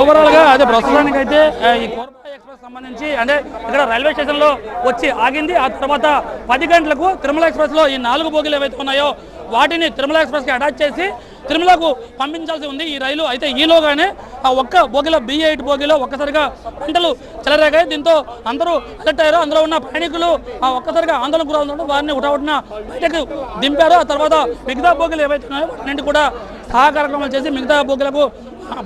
ఓవరాల్గా అదే ప్రస్తుతానికి అయితే ఈ ఎక్స్ప్రెస్ సంబంధించి అంటే ఇక్కడ రైల్వే స్టేషన్లో వచ్చి ఆగింది. ఆ తర్వాత పది గంటలకు తిరుమల ఎక్స్ప్రెస్లో ఈ నాలుగు బోగీలు ఏవైతే ఉన్నాయో వాటిని తిరుమల ఎక్స్ప్రెస్కి అటాచ్ చేసి తిరుమలకు పంపించాల్సి ఉంది ఈ రైలు. అయితే ఈలోగానే ఆ ఒక్క బోగిలో బి ఎయిట్ బోగిలో ఒక్కసారిగా పంటలు చెలరేగాయి. దీంతో అందరూ అలర్ట్ అయ్యారు. అందులో ఉన్న ప్రయాణికులు ఆ ఒక్కసారిగా ఆందోళన గురవుతుండడం వారిని ఉటావుటిన బయటకు దింపారు. ఆ తర్వాత మిగతా బోగిలు ఏవైతే ఉన్నాయో వాటిని కూడా ఆ కార్యక్రమాలు చేసి మిగతా బోగిలకు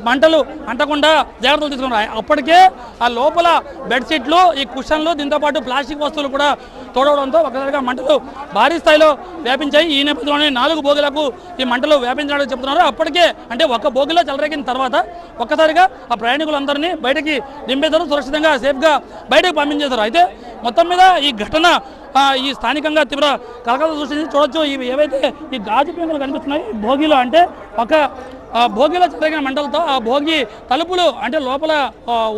మంటలు అంటకుండా జాగ్రత్తలు తీసుకున్నారు. అప్పటికే ఆ లోపల బెడ్షీట్లు ఈ కుషన్లు దీంతో పాటు ప్లాస్టిక్ వస్తువులు కూడా తోడవడంతో ఒకసారిగా మంటలు భారీ స్థాయిలో వ్యాపించాయి. ఈ నేపథ్యంలోనే నాలుగు బోగిలకు ఈ మంటలు వ్యాపించడానికి చెప్తున్నారు అప్పటికే అంటే ఒక బోగిలో చెలరేగిన తర్వాత ఒక్కసారిగా ఆ ప్రయాణికులందరినీ బయటకి దింపేశారు. సురక్షితంగా సేఫ్గా బయటకు పంపించేశారు. అయితే మొత్తం మీద ఈ ఘటన ఈ స్థానికంగా తీవ్ర కలకలం సృష్టించి చూడొచ్చు. ఇవి ఏవైతే ఈ గాజు పెంకులు కనిపిస్తున్నాయి ఈ భోగిలో అంటే ఒక భోగిలో చెలగిన మంటలతో ఆ భోగి తలుపులు అంటే లోపల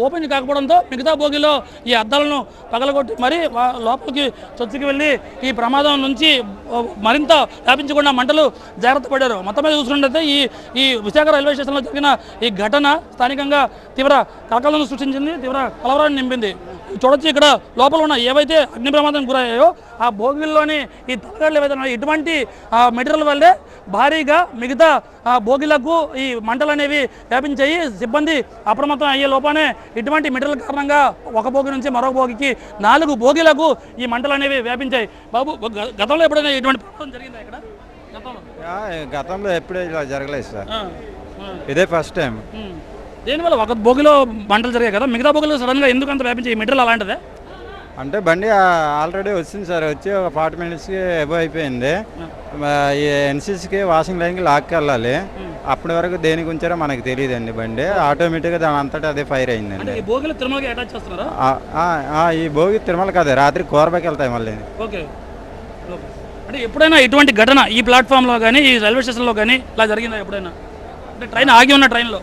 ఓపెన్ కాకపోవడంతో మిగతా భోగిలో ఈ అద్దాలను పగలగొట్టి మరి లోపలికి చొచ్చుకు వెళ్ళి ఈ ప్రమాదం నుంచి మరింత వ్యాపించకుండా మంటలు జాగ్రత్త పడ్డారు. మొత్తం మీద చూసుకున్నట్లయితే ఈ ఈ విశాఖ రైల్వే స్టేషన్లో జరిగిన ఈ ఘటన స్థానికంగా తీవ్ర కలకలను సృష్టించింది తీవ్ర కలవరాన్ని నింపింది. చూడొచ్చు ఇక్కడ లోపల ఉన్న ఏవైతే అగ్ని ప్రమాదం గురయ్యాయో ఆ భోగిల్లోని ఈ తలగడలు ఏవైతే ఉన్నాయో ఇటువంటి మెటీరియల్ వల్లే భారీగా మిగతా ఆ భోగిలకు ఈ మంటలు అనేవి వ్యాపించాయి. సిబ్బంది అప్రమత్తం అయ్యే లోపానే ఇటువంటి మెటీరియల్ కారణంగా ఒక భోగి నుంచి మరో భోగికి నాలుగు భోగిలకు ఈ మంటలు అనేవి వ్యాపించాయి. బాబు గతంలో ఎప్పుడైనా ఇటువంటి ప్రమాదం జరిగిందా ఇక్కడ? గతంలో? యా, గతంలో ఎప్పుడూ ఇలా జరగలేదు సార్. ఇదే ఫస్ట్ టైం. దేనివల్ల? ఒక భోగిలో మంటలు జరిగాయి కదా మిగతా భోగిలో సడన్గా ఎందుకు అంత వ్యాపించాయి? ఈ మెటీరియల్ అలాంటిదే? అంటే బండి ఆల్రెడీ వచ్చింది సార్ వచ్చి ఒక ఫార్టీ మినిట్స్కి ఎబో అయిపోయింది. ఈ ఎన్సీసీకి వాషింగ్ లైన్కి లాక్కి వెళ్ళాలి. అప్పటి వరకు దేనికి ఉంచారో మనకు తెలియదండి బండి. ఆటోమేటిక్గా దాని అంతటా అదే ఫైర్ అయిందండి. ఈ భోగిలో తిరుమలకి అటాచ్ చేస్తున్నారా? ఈ భోగి తిరుమల కాదు రాత్రి కోరబాకి వెళ్తాయి మళ్ళీ. ఓకే. అంటే ఎప్పుడైనా ఇటువంటి ఘటన ఈ ప్లాట్ఫామ్లో కానీ ఈ రైల్వే స్టేషన్లో కానీ ఇలా జరిగిందా ఎప్పుడైనా? అంటే ట్రైన్ ఆగి ఉన్న ట్రైన్లో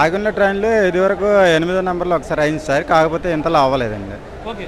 ఆగున్న ట్రైన్లు ఇదివరకు ఎనిమిదో నెంబర్లో ఒకసారి అయింది సార్ కాకపోతే ఇంతలో అవ్వలేదండి. ఓకే.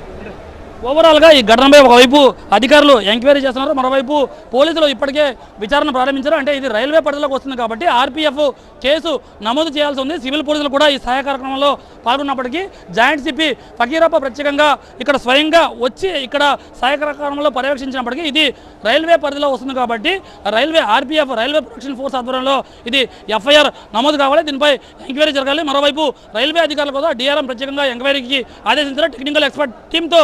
ఓవరాల్గా ఈ ఘటనపై ఒకవైపు అధికారులు ఎంక్వైరీ చేస్తున్నారు మరోవైపు పోలీసులు ఇప్పటికే విచారణ ప్రారంభించారు. అంటే ఇది రైల్వే పరిధిలోకి వస్తుంది కాబట్టి ఆర్పీఎఫ్ కేసు నమోదు చేయాల్సి ఉంది. సివిల్ పోలీసులు కూడా ఈ సహాయ కార్యక్రమంలో పాల్గొన్నప్పటికీ జాయింట్ సిపి ఫకీరప్ప ప్రత్యేకంగా ఇక్కడ స్వయంగా వచ్చి ఇక్కడ సహాయ కార్యక్రమంలో పర్యవేక్షించినప్పటికీ ఇది రైల్వే పరిధిలో వస్తుంది కాబట్టి railway RPF railway protection force ఆధ్వర్యంలో ఇది ఎఫ్ఐఆర్ నమోదు కావాలి. దీనిపై ఎంక్వైరీ జరగాలి. మరోవైపు రైల్వే అధికారులు కూడా డిఆర్ఎం ప్రత్యేకంగా ఎంక్వైరీకి ఆదేశించారు. టెక్నికల్ ఎక్స్పర్ట్ టీంతో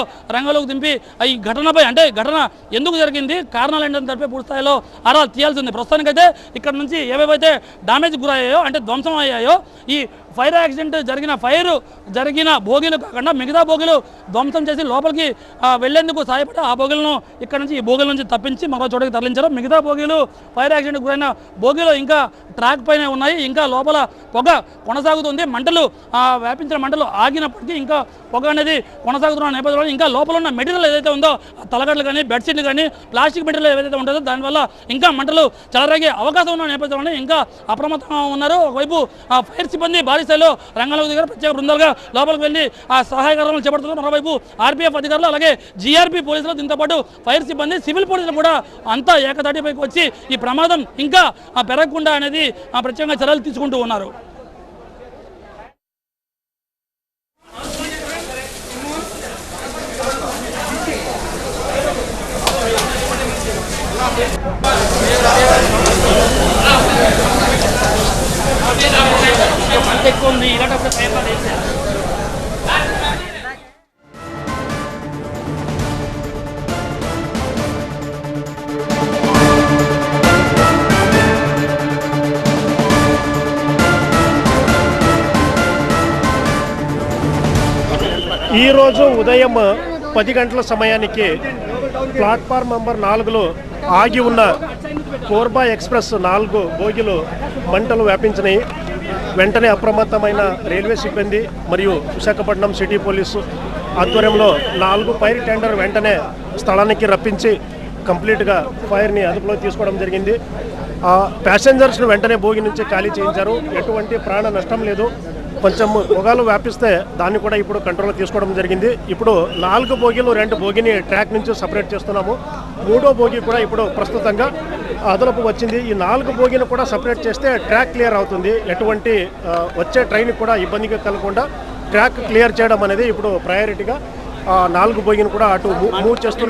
రంగంలోకి దింపి ఈ ఘటనపై అంటే ఘటన ఎందుకు జరిగింది? కారణాలు ఏంటని తప్పే పూర్తి స్థాయిలో ఆరా తీయాల్సింది ప్రస్తుతానికైతే ఇక్కడ నుంచి ఏవేవైతే డామేజ్ గురయ్యాయో అంటే ధ్వంసం అయ్యాయో ఈ ఫైర్ యాక్సిడెంట్ జరిగిన ఫైర్ జరిగిన భోగిలు కాకుండా మిగతా భోగిలు ధ్వంసం చేసి లోపలికి వెళ్ళేందుకు సహాయపడి ఆ భోగిలను ఇక్కడ నుంచి ఈ భోగిల నుంచి తప్పించి మరో చోటకి తరలించారు మిగతా భోగిలు ఫైర్ యాక్సిడెంట్ గురైన భోగిలు ఇంకా ట్రాక్ పైన ఉన్నాయి. ఇంకా లోపల పొగ కొనసాగుతుంది. మంటలు వ్యాపించిన మంటలు ఆగినప్పటికీ ఇంకా పొగ అనేది కొనసాగుతున్న నేపథ్యంలో ఇంకా లోపల ఉన్న మెటీరియల్ ఏదైతే ఉందో తలగడలు కానీ బెడ్షీట్లు కానీ ప్లాస్టిక్ మెటీరియల్ ఏదైతే ఉంటుందో దానివల్ల ఇంకా మంటలు చెలరేగే అవకాశం ఉన్న నేపథ్యంలో ఇంకా అప్రమత్తంగా ఉన్నారు. ఒకవైపు ఆ ఫైర్ సిబ్బంది భారీ స్థాయిలో రంగంలోకి దిగారు ప్రత్యేక బృందాలుగా లోపలికి వెళ్ళి ఆ సహాయ కార్యక్రమాలు చేపడుతున్నారు. మరోవైపు ఆర్పీఎఫ్ అధికారులు అలాగే జీఆర్పీ పోలీసులు దీంతో పాటు ఫైర్ సిబ్బంది సివిల్ పోలీసులు కూడా అంతా ఏకతాటిపైకి వచ్చి ఈ ప్రమాదం ఇంకా పెరగకుండా అనేది ఆ, ప్రత్యేకంగా చర్యలు తీసుకుంటూ ఉన్నారు. ఉంది ఇలాంటప్పుడు పేపర్ వేసారు ఈరోజు ఉదయం పది గంటల సమయానికి ప్లాట్ఫామ్ నంబర్ నాలుగులో ఆగి ఉన్న కోర్బా ఎక్స్ప్రెస్ నాలుగు బోగిలు మంటలు వ్యాపించినాయి. వెంటనే అప్రమత్తమైన రైల్వే సిబ్బంది మరియు విశాఖపట్నం సిటీ పోలీసు ఆధ్వర్యంలో నాలుగు ఫైర్ టెండర్ వెంటనే స్థలానికి రప్పించి కంప్లీట్గా ఫైర్ని అదుపులో తీసుకోవడం జరిగింది. ఆ ప్యాసింజర్స్ను వెంటనే భోగి నుంచి ఖాళీ చేయించారు. ఎటువంటి ప్రాణ నష్టం లేదు. కొంచెం పొగాలు వ్యాపిస్తే దాన్ని కూడా ఇప్పుడు కంట్రోల్ తీసుకోవడం జరిగింది. ఇప్పుడు నాలుగు బోగీలు రెండు బోగిని ట్రాక్ నుంచి సపరేట్ చేస్తున్నాము. మూడో బోగి కూడా ఇప్పుడు ప్రస్తుతంగా అదనపు వచ్చింది. ఈ నాలుగు బోగిని కూడా సపరేట్ చేస్తే ట్రాక్ క్లియర్ అవుతుంది. ఎటువంటి వచ్చే ట్రైన్ కూడా ఇబ్బందిగా కలగకుండా ట్రాక్ క్లియర్ చేయడం అనేది ఇప్పుడు ప్రయారిటీగా నాలుగు బోగిని కూడా అటు మూవ్ చేస్తున్నారు.